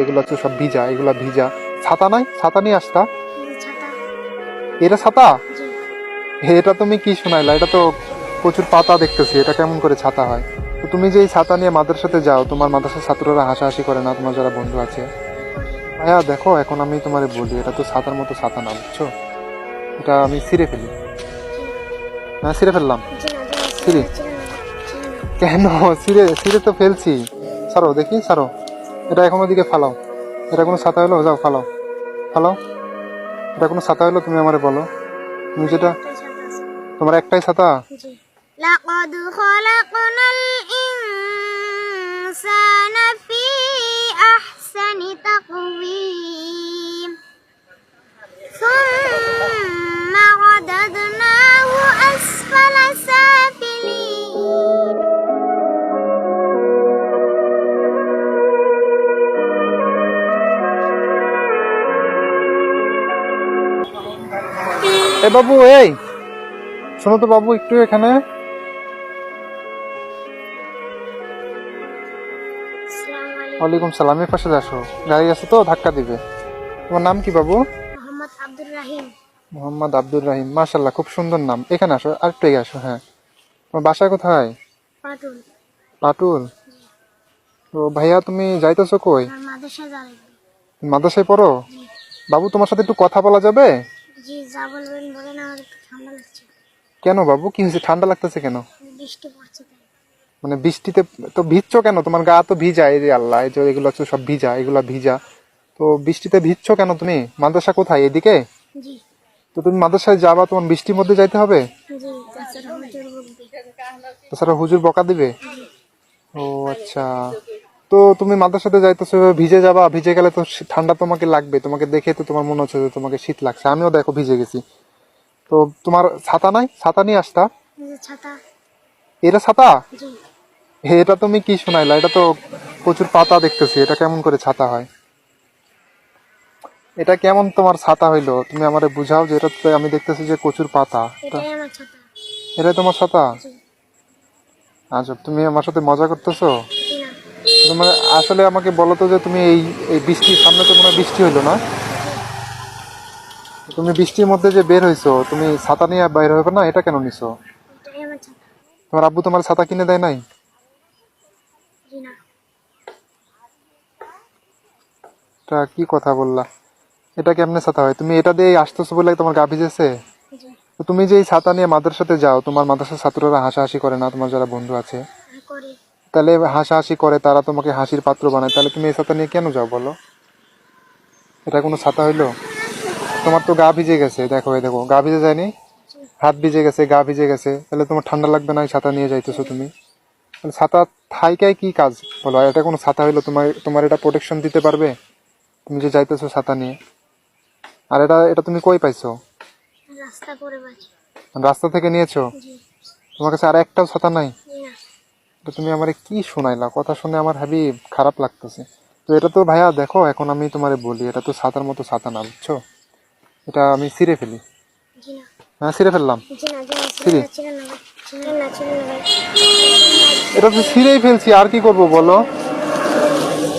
এগুলো হচ্ছে সব ভিজা এগুলো ভিজা। ছাতা নাই? ছাতা নিয়ে আসতা? এটা ছাতা? এটা তুমি কি শোনাইলা? এটা তো প্রচুর পাতা দেখতেছি এটা কেমন করে ছাতা হয়? তো তুমি যে এই ছাতা নিয়ে মাদ্রাসাতে যাও তোমার মাদ্রাসার ছাত্ররা হাসাহাসি করে না তোমার যারা বন্ধু আছে? ভাইয়া দেখো এখন আমি তোমার বলি এটা তো ছাতার মতো ছাতা না বুঝছ? এটা আমি ছিঁড়ে ফেলি। হ্যাঁ ছিঁড়ে ফেললাম। সিঁড়ি? কেন? ছিঁড়ে ছিঁড়ে তো ফেলছি। সারো দেখি সারো এটা এখন ওদিকে ফালাও এটা কোনো ছাতা হলো যাও ফালাও ফালাও এটা কোনো ছাতা হলো তুমি আমারে বলো তুমি যেটা তোমার একটাই ছাতা জি لقد خلقنا الإنسان في أحسن تقويم ثم رددناه أسفل سافلين এ বাবু এই। শোনো তো বাবু একটু এখানে। ওয়ালাইকুম সালাম এর পাশে আসো। গাড়ি আছে তো ধাক্কা দিবে। তোমার নাম কি বাবু? মোহাম্মদ আব্দুর রাহিম। মোহাম্মদ আব্দুর রাহিম মাশাল্লাহ খুব সুন্দর নাম। এখানে আসো আর একটু এগিয়ে আসো হ্যাঁ। তোমার বাসা কোথায়? পাটুল। পাটুল? ও ভাইয়া তুমি যাইতেছো কই? মাদ্রাসায় পড়ো? বাবু তোমার সাথে একটু কথা বলা যাবে? জি যা বলবেন বলেন আমার একটু ঠান্ডা লাগছে। কেন বাবু? কি হয়েছে? ঠান্ডা লাগতেছে কেন? বৃষ্টি পড়ছে তাই। মানে বৃষ্টিতে তো ভিজছো কেন? তোমার গা তো ভিজা এই যে আল্লাহ এই যে এগুলো হচ্ছে সব ভিজা এগুলো ভিজা। তো বৃষ্টিতে ভিজছো কেন তুমি? মাদ্রাসা কোথায়? এদিকে? জি। তো তুমি মাদ্রাসায় যাবা তোমার বৃষ্টির মধ্যে যাইতে হবে? তাছাড়া হুজুর বকা দিবে? ও আচ্ছা। তো তুমি মাদ্রাসাতে যাইতেছো এভাবে ভিজে যাবা ভিজে গেলে তো ঠান্ডা তোমাকে লাগবে তোমাকে দেখে তো তোমার মনে হচ্ছে যে তোমাকে শীত লাগছে। আমিও দেখো ভিজে গেছি। তো তোমার ছাতা নাই? ছাতা নিয়ে আসতা? এটা ছাতা? এটা তুমি কি শোনাইলা? এটা তো প্রচুর পাতা দেখতেছি এটা কেমন করে ছাতা হয়? এটা কেমন তোমার ছাতা হইল? তুমি আমারে বুঝাও যে এটা তো আমি দেখতেছি যে প্রচুর পাতা। এটা- তোমার ছাতা? আচ্ছা তুমি আমার সাথে মজা করতেছো? তোমার আসলে আমাকে বলো তো যে তুমি এই এই বৃষ্টির সামনে তো মনে বৃষ্টি হইল না। তুমি বৃষ্টির মধ্যে যে বের হইছো তুমি ছাতা নিয়ে বাইরে হবে না? এটা কেন নিছো? তোমার আব্বু তোমার ছাতা কিনে দেয় নাই? এটা কি কথা বললা? এটা কেমনে ছাতা হয়? তুমি এটা দিয়ে আসতেছো বলে তোমার গা ভিজেছে? তো তুমি যে এই ছাতা নিয়ে মাদ্রাসাতে যাও তোমার মাদ্রাসার ছাত্ররা হাসাহাসি করে না? তোমার যারা বন্ধু আছে? করি। তাহলে হাসাহাসি করে তারা তোমাকে হাসির পাত্র বানায়। তাহলে তুমি এই ছাতা নিয়ে কেন যাও বলো? এটা কোনো ছাতা হইল? তোমার তো গা ভিজে গেছে দেখো এই দেখো গা ভিজে যায়নি? হাত ভিজে গেছে গা ভিজে গেছে তাহলে তোমার ঠান্ডা লাগবে না এই ছাতা নিয়ে যাইতেছো তুমি? তাহলে ছাতা থাইকায় কি কাজ? বলো এটা কোনো ছাতা হইল তোমার তোমার এটা প্রোটেকশন দিতে পারবে? তুমি যে যাইতেছো ছাতা নিয়ে। আর এটা এটা তুমি কই পাইছো? রাস্তা থেকে নিয়েছো? তোমার কাছে আর একটাও ছাতা নাই? তো তুমি আমারে কি শোনাইলা? কথা শুনে আমার হেবি খারাপ লাগতেছে। তো এটা তো ভাইয়া দেখো এখন আমি তোমারে বলি এটা তো ছাতার মতো ছাতা না বুঝছ? এটা আমি ছিঁড়ে ফেলি। হ্যাঁ ছিঁড়ে ফেললাম। এটা তো ছিঁড়েই ফেলছি আর কি করব বলো?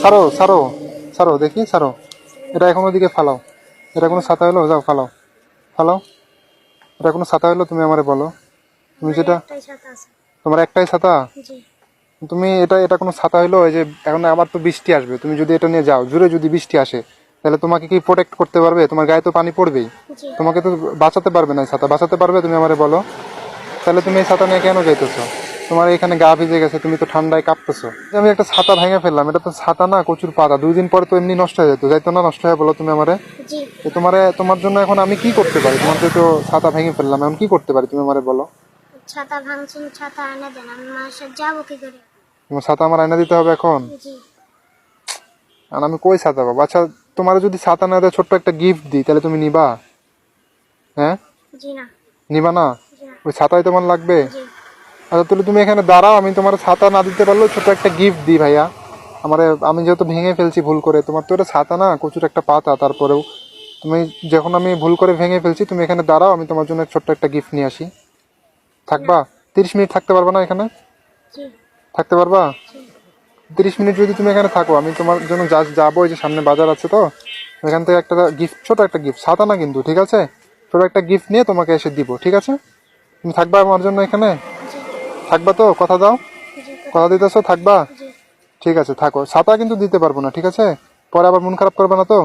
সারো সারো সারো দেখি সারো এটা এখন ওদিকে ফালাও। এটা কোনো ছাতা হলো? যাও ফালাও। ফালাও। এটা কোনো ছাতা হলো? তুমি আমারে বলো। তুমি যেটা তোমার একটাই ছাতা? তুমি এটা এটা কোনো ছাতা হইল যে এখন আবার তো বৃষ্টি আসবে তুমি যদি এটা নিয়ে যাও জুড়ে যদি বৃষ্টি আসে তাহলে তোমাকে কি প্রোটেক্ট করতে পারবে? তোমার গায়ে তো পানি পড়বেই। তোমাকে তো বাঁচাতে পারবে না ছাতা বাঁচাতে পারবে তুমি আমারে বলো? তাহলে তুমি এই ছাতা নিয়ে কেন যাইতেছো? তোমার এখানে গা ভিজে গেছে তুমি তো ঠান্ডায় কাঁপতেছো। আমি একটা ছাতা ভেঙে ফেললাম এটা তো ছাতা না কচুর পাতা দুই দিন পরে তো এমনি নষ্ট হয়ে যেত যাইতো না নষ্ট হয়ে বলো তুমি আমারে? তোমারে তোমার জন্য এখন আমি কি করতে পারি? তোমার তো ছাতা ভেঙে ফেললাম এখন কি করতে পারি তুমি আমারে বলো? ছাতা ভাঙছেন ছাতা এনে দেন। আমি সাথে যাব কি করে? তোমার ছাতা আমার আয়না দিতে হবে এখন? জি। আর আমি কই ছাতা পাবো? আচ্ছা তোমার যদি ছাতা না দেয় ছোট্ট একটা গিফট দিই তাহলে তুমি নিবা? হ্যাঁ? জি না। নিবা না? ওই ছাতাই তোমার লাগবে? আচ্ছা তাহলে তুমি এখানে দাঁড়াও আমি তোমার ছাতা না দিতে পারলেও ছোট একটা গিফট দিই ভাইয়া। আমার আমি যেহেতু ভেঙে ফেলছি ভুল করে তোমার তো এটা ছাতা না কচুর একটা পাতা তারপরেও। তুমি যখন আমি ভুল করে ভেঙে ফেলছি তুমি এখানে দাঁড়াও আমি তোমার জন্য ছোট্ট একটা গিফট নিয়ে আসি। থাকবা? তিরিশ মিনিট থাকতে পারবা না এখানে? থাকতে পারবা? তিরিশ মিনিট যদি তুমি এখানে থাকো আমি তোমার জন্য যা যাব যে সামনে বাজার আছে তো। এখান থেকে একটা গিফট ছোট একটা গিফট ছাতা না কিন্তু ঠিক আছে? ছোট একটা গিফট নিয়ে তোমাকে এসে দিব ঠিক আছে? তুমি থাকবা আমার জন্য এখানে? থাকবা তো? কথা দাও। কথা দিতেছো? থাকবা? ঠিক আছে থাকো। ছাতা কিন্তু দিতে পারব না ঠিক আছে? পরে আবার মন খারাপ করবে না তো?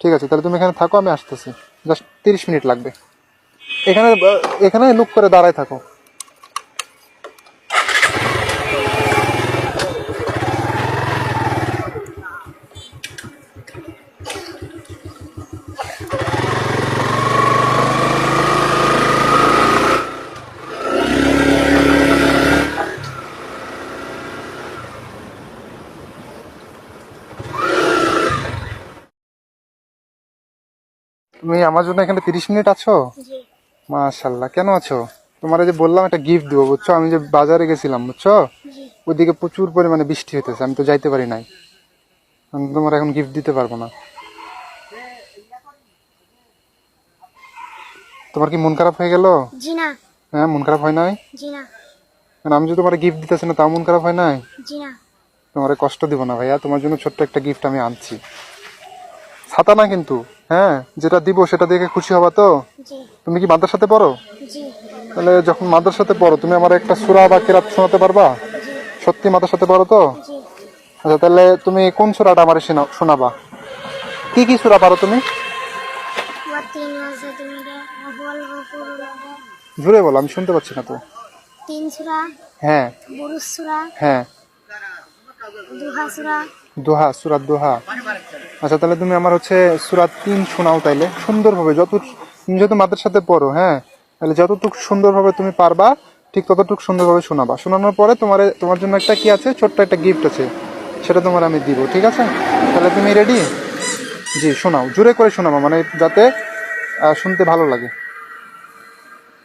ঠিক আছে তাহলে তুমি এখানে থাকো আমি আসতেছি। জাস্ট তিরিশ মিনিট লাগবে। এখানে এখানে লুক করে দাঁড়ায় থাকো। তুমি আমার জন্য এখানে তিরিশ মিনিট আছো? মাশাল্লাহ কেন আছো? তোমার যে বললাম একটা গিফট দেবো বুঝছ? আমি যে বাজারে গেছিলাম বুঝছ? জি। ওইদিকে প্রচুর পরিমাণে বৃষ্টি হইতেছে আমি তো যাইতে পারি নাই। আমি তোমার এখন গিফট দিতে পারব না। তোমার কি মন খারাপ হয়ে গেল? জি না। হ্যাঁ মন খারাপ হয় নাই? জি না। আমি যে তোমার গিফট দিতেছি না তাও মন খারাপ হয় নাই? জি না। তোমার কষ্ট দিব না ভাইয়া তোমার জন্য ছোট্ট একটা গিফট আমি আনছি। ছাতা না কিন্তু। হ্যাঁ যেটা দিব সেটা দেখে খুশি হবা তো? তুমি কি মাদ্রাসাতে পড়ো? তাহলে যখন মাদ্রাসাতে পড়ো তুমি আমার একটা সুরা বা কেরাত শোনাতে পারবা? সত্যি মাদ্রাসাতে পড়ো তো? আচ্ছা তাহলে তুমি কোন সুরাটা আমার শোনাবা? কি কি সুরা পারো তুমি? জোরে বলো আমি শুনতে পাচ্ছি না তো। হ্যাঁ। হ্যাঁ। দুহা সুরা দোহা সুরাত দোহা। আচ্ছা তাহলে তুমি আমার হচ্ছে সুরাত তিন শোনাও তাইলে। সুন্দরভাবে যত তুমি যেহেতু মাদের সাথে পড়ো হ্যাঁ? তাহলে যতটুকু সুন্দরভাবে তুমি পারবা ঠিক ততটুকু সুন্দরভাবে শোনাবা। শোনানোর পরে তোমার তোমার জন্য একটা কি আছে? ছোট্ট একটা গিফট আছে। সেটা তোমার আমি দিব ঠিক আছে? তাহলে তুমি রেডি জি শোনাও। জোরে করে শোনাবো মানে যাতে শুনতে ভালো লাগে।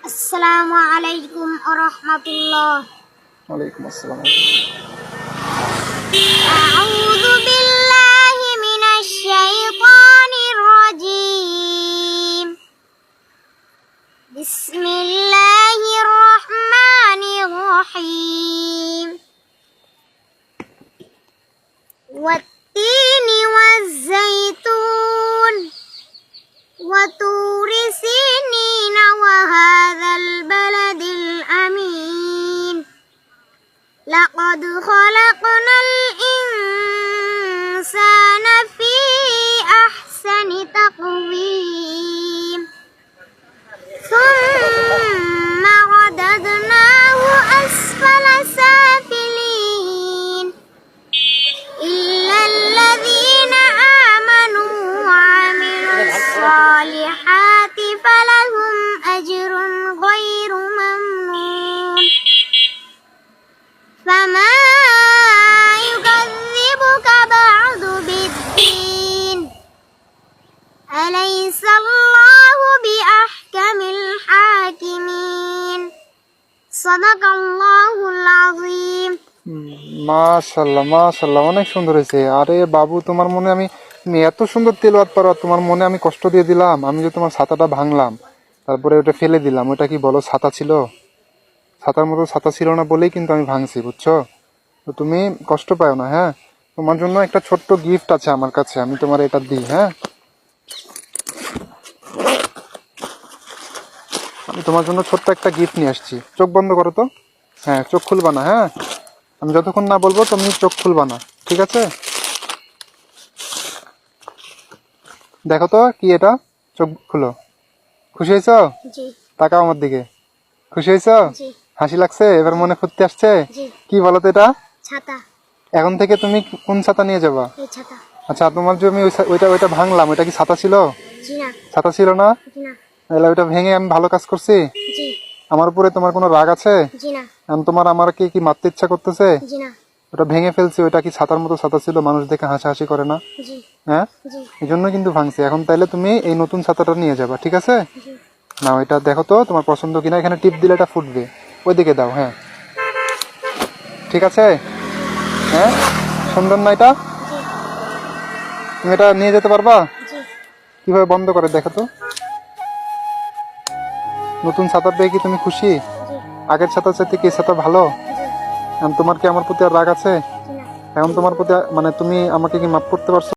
আসসালামু আলাইকুম ওয়া রাহমাতুল্লাহ। ওয়ালাইকুম আসসালাম। মাশাল্লাহ মাশাল্লাহ অনেক সুন্দর হয়েছে। আরে বাবু, তোমার মনে আমি তুমি এত সুন্দর তেলওয়াত পারো তোমার মনে আমি কষ্ট দিয়ে দিলাম। আমি যে তোমার ছাতাটা ভাঙলাম, তারপরে ওটা ফেলে দিলাম। ওটা কি বলো, ছাতা ছিল? ছাতার মতো ছাতা ছিল না বলেই কিন্তু আমি ভাঙছি, বুঝছ? তো তুমি কষ্ট পাও না হ্যাঁ? তোমার জন্য একটা ছোট্ট গিফট আছে আমার কাছে, আমি তোমার এটা দিই হ্যাঁ? আমি তোমার জন্য ছোট্ট একটা গিফট নিয়ে আসছি। চোখ বন্ধ করো তো। হ্যাঁ চোখ খুলবা না হ্যাঁ? আমি যতক্ষণ না বলব তুমি চোখ খুলবা না ঠিক আছে? দেখো তো কি এটা? চোখ খুলো। খুশি হয়েছ? তাকাও আমার দিকে। খুশি হয়েছ? হাসি লাগছে? এবার মনে ফুর্তি আসছে? কি বলো তো এটা? এখন থেকে তুমি কোন ছাতা নিয়ে যাবা? আচ্ছা তোমার যে আমি ওইটা ওইটা ভাঙলাম ওইটা কি ছাতা ছিল? ছাতা ছিল না? তাহলে ওইটা ভেঙে আমি ভালো কাজ করছি? আমার উপরে তোমার কোনো রাগ আছে? এখন তোমার আমাকে কি কি মারতে ইচ্ছা করতেছে? ওটা ভেঙে ফেলছি ওইটা কি ছাতার মতো ছাতা ছিল মানুষ দেখে হাসাহাসি করে না? হ্যাঁ? এই জন্য কিন্তু ভাঙছি। এখন তাইলে তুমি এই নতুন ছাতাটা নিয়ে যাবা ঠিক আছে? না এটা দেখো তো তোমার পছন্দ কিনা। এখানে টিপ দিলে এটা ফুটবে। ওইদিকে দাও হ্যাঁ। ঠিক আছে? হ্যাঁ? সুন্দর না এটা? তুমি এটা নিয়ে যেতে পারবা? কীভাবে বন্ধ করে দেখো তো। নতুন ছাতা পেয়ে কি তুমি খুশি? আগের ছাতার সাথে কি ছাতা ভালো? তোমার কি আমার প্রতি আর রাগ আছে? এখন তোমার প্রতি মানে তুমি আমাকে কি মাফ করতে পারছ?